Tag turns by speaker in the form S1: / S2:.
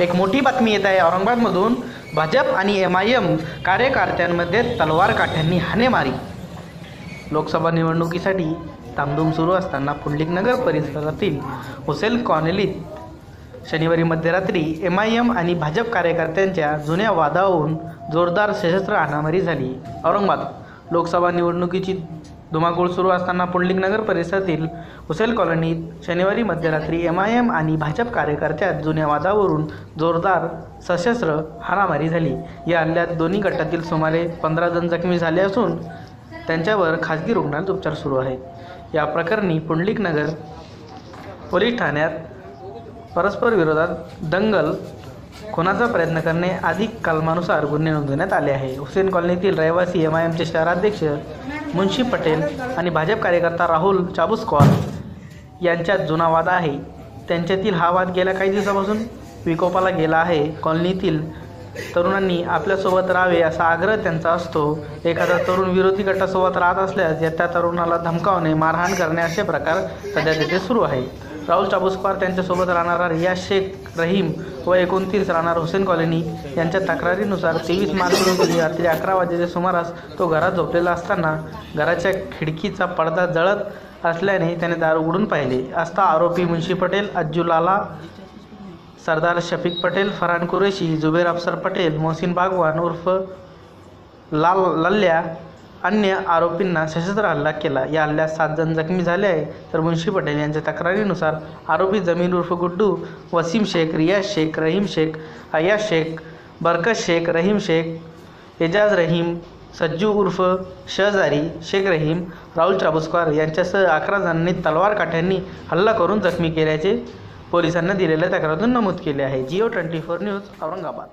S1: एक मोठी बातमी येत आहे. औरंगाबादमधून भाजप आणि एम आय एम कार्यकर्त्यांमध्ये तलवार काठ्यांनी हाणेमारी लोकसभा निवडणुकीसाठी धामधूम सुरू असताना पुंडलिकनगर परिसरातील हुसेल कॉलनीत शनिवारी मध्यरात्री एम आय एम आणि भाजप कार्यकर्त्यांच्या जुन्या वादावरून जोरदार सशस्त्र हाणामारी झाली. औरंगाबाद लोकसभा निवडणुकीची धुमाकूळ सुरू असताना पुंडलिकनगर परिसरातील हुसेल कॉलनीत शनिवारी मध्यरात्री एम आय एम आणि भाजप कार्यकर्त्यात जुन्या वादावरून जोरदार सशस्त्र हाणामारी झाली. या हल्ल्यात दोन्ही गटातील सुमारे पंधरा जण जखमी झाले असून त्यांच्यावर खाजगी रुग्णालयात उपचार सुरू आहेत. या प्रकरणी पुंडलिकनगर पोलीस ठाण्यात परस्पर विरोधात दंगल खुनाचा प्रयत्न करणे आदी कलमानुसार गुन्हे नोंदवण्यात आले आहे. हुसेन कॉलनीतील रहिवासी एम आय एमचे शहराध्यक्ष मुन्शी पटेल आणि भाजप कार्यकर्ता राहुल चाबुस्कॉर यांच्यात जुना वाद आहे. त्यांच्यातील हा वाद गेल्या काही दिवसापासून विकोपाला गेला आहे. कॉलनीतील तरुणांनी आपल्यासोबत राहावे असा आग्रह त्यांचा असतो. एखादा तरुण विरोधी गटासोबत राहत असल्यास या त्या तरुणाला धमकावणे मारहाण करणे असे प्रकार सध्या तिथे सुरू आहे राहुल चाबुस्कार त्यांच्यासोबत राहणारा रियाज शेख रहीम व एकोणतीस राहणार हुसेन कॉलनी. यांच्या तक्रारीनुसार तेवीस मार्च रोजी रात्री अकरा वाजेच्या सुमारास तो घरात झोपलेला असताना घराच्या खिडकीचा पडदा जळत असल्याने त्याने दार उघडून पाहिले. असता आरोपी मुन्शी पटेल अज्जुलाला सरदार शफीक पटेल फरहान कुरेशी जुबेर अफसर पटेल मोहसिन बागवान उर्फ लाल लल्ल्या अन्य आरोपींना सशस्त्र हल्ला केला. या हल्ल्यात सात जण जखमी झाले आहे तर मुन्शी पटेल यांच्या तक्रारीनुसार आरोपी जमीन उर्फ गुड्डू वसीम शेख रियाज शेख रहीम शेख अयाज शेख बरकत शेख रहीम शेख एजाज रहीम सज्जू उर्फ शहजारी शेख रहीम राहुल चाबुस्कार यांच्यासह अकरा जणांनी तलवार काठ्यांनी हल्ला करून जखमी केल्याचे पोलिसांना दिलेल्या तक्रारीतून नमूद केले आहे. Jio twenty four news Aurangabad.